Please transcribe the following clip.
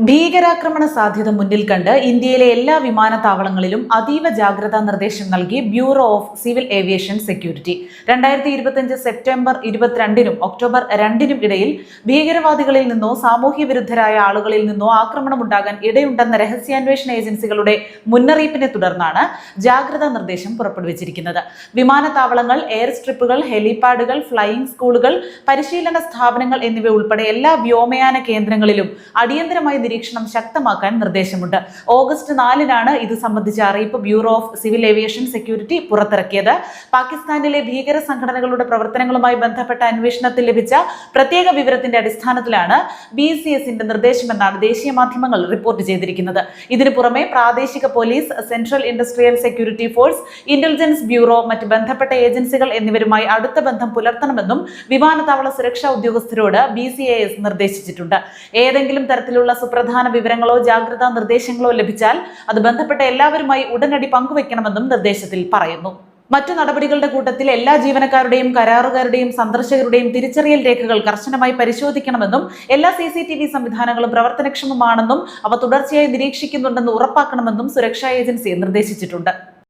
ഭീകരാക്രമണ സാധ്യത മുന്നിൽ കണ്ട് ഇന്ത്യയിലെ എല്ലാ വിമാനത്താവളങ്ങളിലും അതീവ ജാഗ്രതാ നിർദ്ദേശം നൽകി bureau of civil aviation security രണ്ടായിരത്തി ഇരുപത്തിയഞ്ച് സെപ്റ്റംബർ ഇരുപത്തിരണ്ടിനും ഒക്ടോബർ രണ്ടിനും ഇടയിൽ ഭീകരവാദികളിൽ നിന്നോ സാമൂഹ്യ വിരുദ്ധരായ ആളുകളിൽ നിന്നോ ആക്രമണമുണ്ടാകാൻ ഇടയുണ്ടെന്ന രഹസ്യാന്വേഷണ ഏജൻസികളുടെ മുന്നറിയിപ്പിനെ തുടർന്നാണ് ജാഗ്രതാ നിർദ്ദേശം പുറപ്പെടുവിച്ചിരിക്കുന്നത്. വിമാനത്താവളങ്ങൾ എയർ സ്ട്രിപ്പുകൾ ഹെലിപാഡുകൾ ഫ്ലൈയിംഗ് സ്കൂളുകൾ പരിശീലന സ്ഥാപനങ്ങൾ എന്നിവ ഉൾപ്പെടെ എല്ലാ വ്യോമയാന കേന്ദ്രങ്ങളിലും അടിയന്തരമായി നിരീക്ഷണം ശക്തമാക്കാൻ നിർദ്ദേശമുണ്ട്. ഓഗസ്റ്റ് നാലിനാണ് ഇത് സംബന്ധിച്ച അറിയിപ്പ് bureau of civil aviation security പുറത്തിറക്കിയത്. പാകിസ്ഥാനിലെ ഭീകര സംഘടനകളുടെ പ്രവർത്തനങ്ങളുമായി ബന്ധപ്പെട്ട അന്വേഷണത്തിൽ ലഭിച്ച പ്രത്യേക വിവരത്തിന്റെ അടിസ്ഥാനത്തിലാണ് ബി സി എസിന്റെ നിർദ്ദേശമെന്നാണ് ദേശീയ മാധ്യമങ്ങൾ റിപ്പോർട്ട് ചെയ്തിരിക്കുന്നത്. ഇതിനു പുറമെ പ്രാദേശിക police central industrial security force intelligence bureau മറ്റ് ബന്ധപ്പെട്ട ഏജൻസികൾ എന്നിവരുമായി അടുത്ത ബന്ധം പുലർത്തണമെന്നും വിമാനത്താവള സുരക്ഷാ ഉദ്യോഗസ്ഥരോട് ബി നിർദ്ദേശിച്ചിട്ടുണ്ട്. ഏതെങ്കിലും തരത്തിലുള്ള സുപ്രധാന വിവരങ്ങളോ ജാഗ്രതാ നിർദ്ദേശങ്ങളോ ലഭിച്ചാൽ അത് ബന്ധപ്പെട്ട എല്ലാവരുമായി ഉടനടി പങ്കുവെക്കണമെന്നും നിർദ്ദേശത്തിൽ പറയുന്നു. മറ്റു നടപടികളുടെ കൂട്ടത്തിൽ എല്ലാ ജീവനക്കാരുടെയും കരാറുകാരുടെയും സന്ദർശകരുടെയും തിരിച്ചറിയൽ രേഖകൾ കർശനമായി പരിശോധിക്കണമെന്നും എല്ലാ സി സംവിധാനങ്ങളും പ്രവർത്തനക്ഷമമാണെന്നും അവ തുടർച്ചയായി നിരീക്ഷിക്കുന്നുണ്ടെന്ന് ഉറപ്പാക്കണമെന്നും സുരക്ഷാ ഏജൻസി നിർദ്ദേശിച്ചിട്ടുണ്ട്.